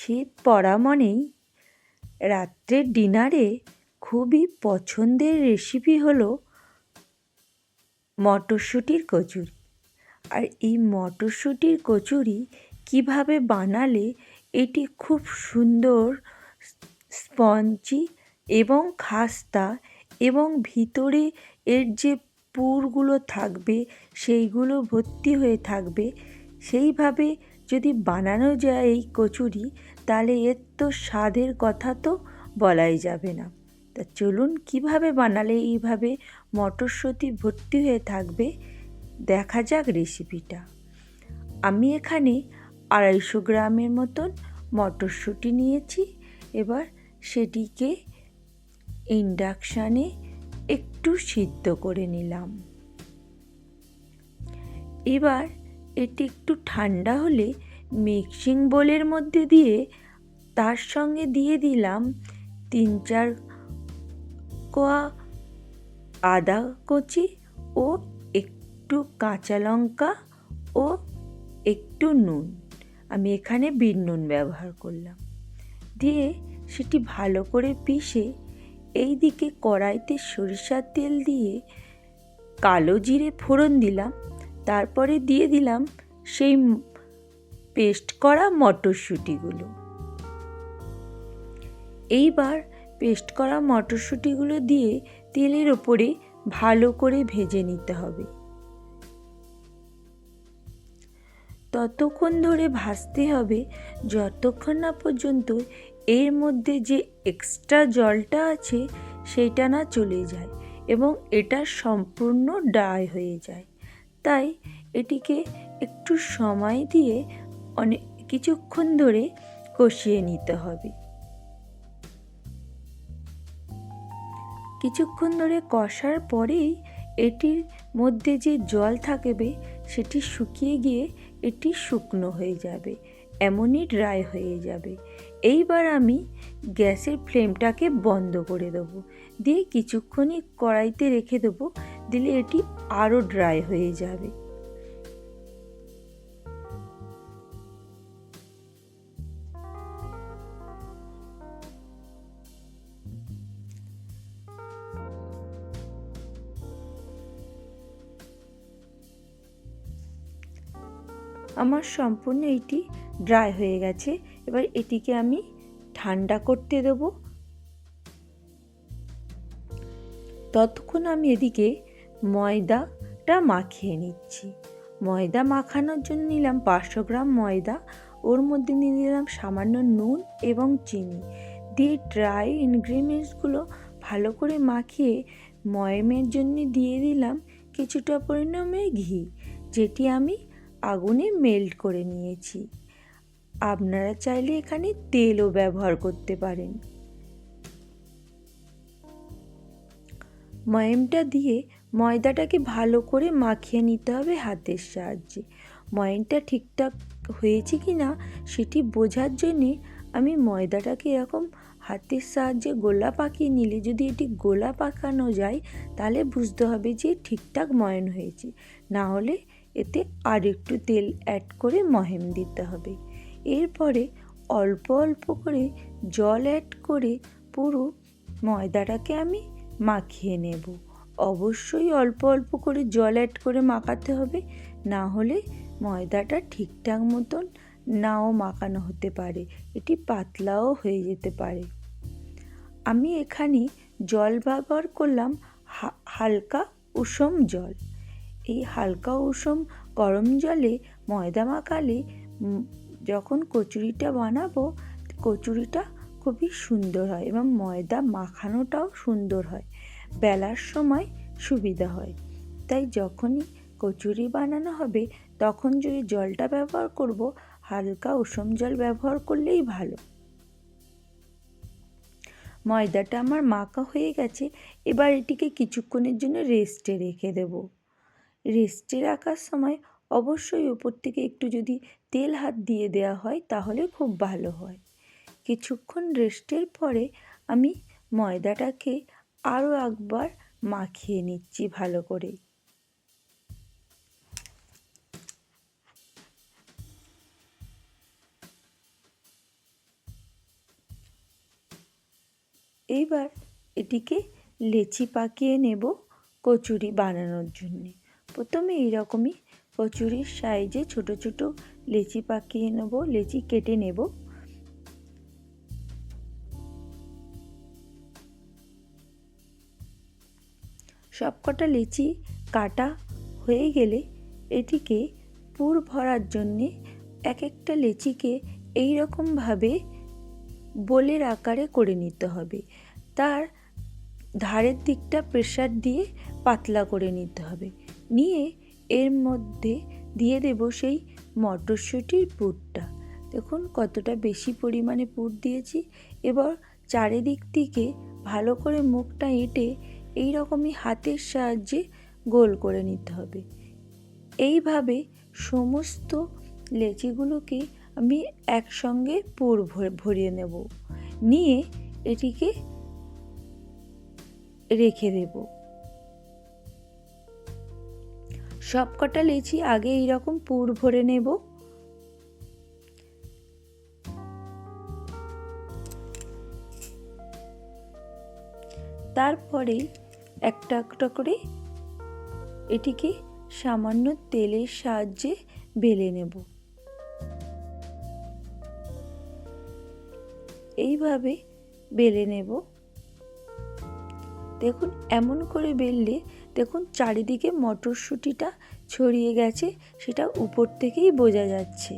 শীত পড়া মানেই রাত্রের ডিনারে খুবই পছন্দের রেসিপি হলো মটরশুঁটির কচুরি। আর এই মটরশুঁটির কচুরি কীভাবে বানালে এটি খুব সুন্দর, স্পঞ্জি এবং খাস্তা এবং ভিতরে এর যে পুরগুলো থাকবে, সেইগুলো ভর্তি হয়ে থাকবে, সেইভাবে যদি বানানো যায় এই কচুরি তাহলে এর তো স্বাদের কথা তো বলাই যাবে না। তা চলুন কীভাবে বানালে এইভাবে মটরশুঁটি ভর্তি হয়ে থাকবে? দেখা যাক রেসিপিটা আমি এখানে আড়াইশো গ্রামের মতন মটরশুঁটি নিয়েছি। এবার সেটিকে ইন্ডাকশানে একটু সিদ্ধ করে নিলাম। এবার এটি একটু ঠান্ডা হলে মিক্সিং বোলের মধ্যে দিয়ে তার সঙ্গে দিয়ে দিলাম তিন চার কোয়া আদা কচি ও একটু কাঁচা লঙ্কা ও একটু নুন। আমি এখানে বিট নুন ব্যবহার করলাম। দিয়ে সেটি ভালো করে পিষে এই দিকে কড়াইতে সরিষার তেল দিয়ে কালো জিরে ফোড়ন দিলাম। তারপরে দিয়ে দিলাম সেই পেস্ট করা মটরশুঁটিগুলো। এইবার পেস্ট করা মটরশুঁটিগুলো দিয়ে তেলের ওপরে ভালো করে ভেজে নিতে হবে। ততক্ষণ ধরে ভাজতে হবে, যতক্ষণ না পর্যন্ত এর মধ্যে যে এক্সট্রা জলটা আছে সেইটা না চলে যায় এবং এটা সম্পূর্ণ ড্রাই হয়ে যায়। তাই এটিকে একটু সময় দিয়ে অনেক কিছুক্ষণ ধরে কষিয়ে নিতে হবে। কিছুক্ষণ ধরে কষার পরেই এটির মধ্যে যে জল থাকবে সেটি শুকিয়ে গিয়ে এটি শুকনো হয়ে যাবে, এমনই ড্রাই হয়ে যাবে। এইবার আমি গ্যাসের ফ্লেমটাকে বন্ধ করে দেবো। দিয়ে কিছুক্ষণই কড়াইতে রেখে দেবো, দিলে এটি আরও ড্রাই হয়ে যাবে। আমার সম্পূর্ণ এটি ড্রাই হয়ে গেছে। এবার এটিকে আমি ঠান্ডা করতে দেবো। ততক্ষণ আমি এদিকে ময়দাটা মাখিয়ে নিচ্ছি। ময়দা মাখানোর জন্য নিলাম পাঁচশো গ্রাম ময়দা। ওর মধ্যে নিয়ে নিলাম সামান্য নুন এবং চিনি। দিয়ে ড্রাই ইনগ্রিডিয়েন্টসগুলো ভালো করে মাখিয়ে ময়মের জন্য দিয়ে দিলাম কিছুটা পরিমাণে ঘি, যেটি আমি আগুনে মেল্ট করে নিয়েছি। আপনারা চাইলে এখানে তেলও ব্যবহার করতে পারেন। ময়মটা দিয়ে ময়দাটাকে ভালো করে মাখিয়ে নিতে হবে হাতের সাহায্যে। ময়মটা ঠিকঠাক হয়েছে কি না সেটি বোঝার জন্যে আমি ময়দাটাকে এরকম হাতের সাহায্যে গোলা পাকিয়ে নিলে যদি এটি গোলা পাকানো যায়, তাহলে বুঝতে হবে যে ঠিকঠাক ময়ন হয়েছে। না হলে এতে আর একটু তেল অ্যাড করে মহেম দিতে হবে। এরপরে অল্প অল্প করে জল অ্যাড করে পুরো ময়দাটাকে আমি মাখিয়ে নেব। অবশ্যই অল্প অল্প করে জল অ্যাড করে মাখাতে হবে, না হলে ময়দাটা ঠিকঠাক মতন নাও মাখানো হতে পারে, এটি পাতলাও হয়ে যেতে পারে। আমি এখানে জল ব্যবহার করলাম হালকা উষম জল। এই হালকা উষম গরম জলে ময়দা মাখালে যখন কচুরিটা বানাবো, কচুরিটা খুবই সুন্দর হয় এবং ময়দা মাখানোটাও সুন্দর হয়। বেলার সময় সুবিধা হয়। তাই যখনই কচুরি বানানো হবে, তখন যদি জলটা ব্যবহার করব, হালকা উষম জল ব্যবহার করলেই ভালো। ময়দাটা আমার মাখা হয়ে গেছে, এবার এটিকে কিছুক্ষণের জন্য রেস্টে রেখে দেব। রেস্টে রাখার সময় অবশ্যই উপর থেকে একটু যদি তেল হাত দিয়ে দেওয়া হয়, তাহলে খুব ভালো হয়। কিছুক্ষণ রেস্টের পরে আমি ময়দাটাকে আরও একবার মাখিয়ে নিচ্ছি ভালো করে। এইবার এটিকে লেচি পাকিয়ে নেব কচুরি বানানোর জন্যে। প্রথমে এইরকমই কচুরির সাইজে ছোট ছোট লেচি পাকিয়ে নেব, লেচি কেটে নেব। সবকটা লেচি কাটা হয়ে গেলে এটিকে পুর ভরার জন্যে এক একটা লেচিকে এই রকমভাবে বোলের আকারে করে নিতে হবে। তার ধারের দিকটা প্রেশার দিয়ে পাতলা করে নিতে হবে। নিয়ে এর মধ্যে দিয়ে দেব সেই মটরশুঁটির পুরটা। দেখুন কতটা বেশি পরিমাণে পুর দিয়েছি। এবার চারিদিক থেকে ভালো করে মুখটা এঁটে এই রকমই হাতের সাহায্যে গোল করে নিতে হবে। এইভাবে সমস্ত লেচিগুলোকে আমি একসঙ্গে পুর ভরিয়ে নেব। নিয়ে এটিকে রেখে দেব। সব কটা লেচি আগে এইরকম পুর ভরে নেব। তারপরে একটা একটা করে এটিকে সামান্য তেলের সাহায্যে বেলে নেব। এইভাবে বেলে নেব। দেখুন, এমন করে বেললে দেখুন চারিদিকে মটরশুঁটিটা ছড়িয়ে গেছে, সেটা উপর থেকেই বোঝা যাচ্ছে।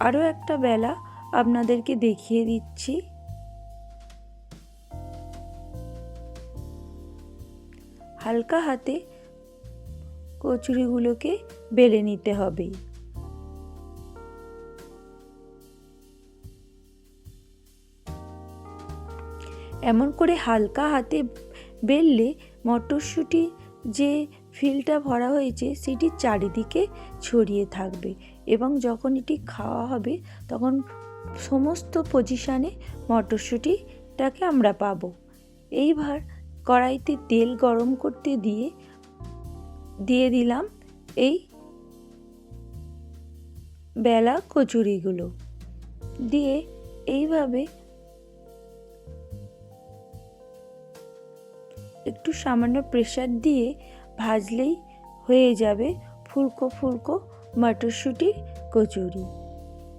আরও একটা বেলা আপনাদেরকে দেখিয়ে দিচ্ছি। হালকা হাতে কচুরিগুলোকে বেলে নিতে হবে। এমন করে হালকা হাতে বেললে মটরশুঁটি যে ফিলটা ভরা হয়েছে সেটি চারিদিকে ছড়িয়ে থাকবে এবং যখন এটি খাওয়া হবে তখন সমস্ত পজিশানে মটরশুঁটিটাকে আমরা পাবো। এইবার কড়াইতে তেল গরম করতে দিয়ে দিয়ে দিলাম এই বেলা কচুরিগুলো। দিয়ে এইভাবে একটু সামান্য প্রেশার দিয়ে ভাজলেই হয়ে যাবে ফুলকো ফুলকো মটরশুঁটির কচুরি।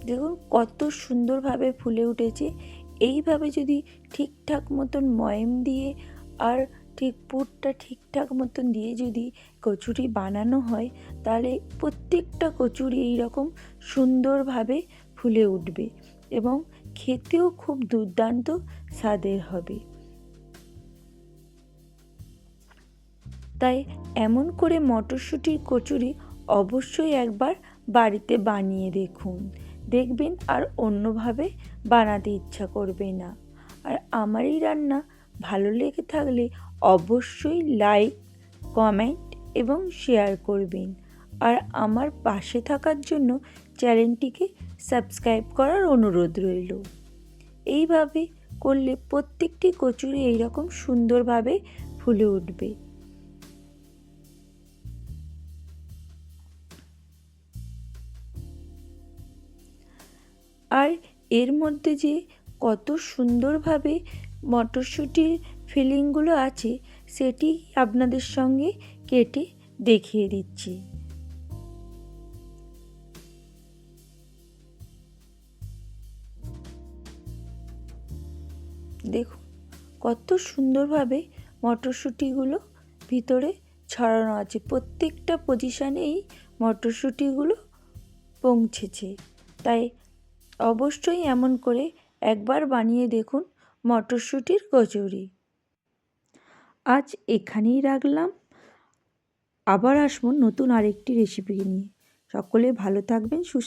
দেখুন কত সুন্দরভাবে ফুলে উঠেছে। এইভাবে যদি ঠিকঠাক মতন ময়ম দিয়ে আর ঠিক পুরটা ঠিকঠাক মতন দিয়ে যদি কচুরি বানানো হয়, তাহলে প্রত্যেকটা কচুরি এইরকম সুন্দরভাবে ফুলে উঠবে এবং খেতেও খুব দুর্দান্ত স্বাদের হবে। তাই এমন করে মটরশুঁটির কচুরি অবশ্যই একবার বাড়িতে বানিয়ে দেখুন। দেখবেন আর অন্যভাবে বানাতে ইচ্ছা করবে না। আর আমার এই রান্না ভালো লেগে থাকলে অবশ্যই লাইক, কমেন্ট এবং শেয়ার করবেন। আর আমার পাশে থাকার জন্য চ্যানেলটিকে সাবস্ক্রাইব করার অনুরোধ রইল। এইভাবে করলে প্রত্যেকটি কচুরি এইরকম সুন্দরভাবে ফুলে উঠবে। আর এর মধ্যে যে কত সুন্দরভাবে মটরশুঁটির ফিলিংগুলো আছে, সেটি আপনাদের সঙ্গে কেটে দেখিয়ে দিচ্ছি। দেখুন, কত সুন্দরভাবে মটরশুঁটিগুলো ভিতরে ছড়ানো আছে। প্রত্যেকটা পজিশানেই মটরশুঁটিগুলো পৌঁছেছে। তাই অবশ্যই এমন করে একবার বানিয়ে দেখুন মটরশুঁটির কচুরি। আজ এখানেই রাখলাম। আবার আসব নতুন আরেকটি রেসিপি নিয়ে। সকলে ভালো থাকবেন, সুস্থ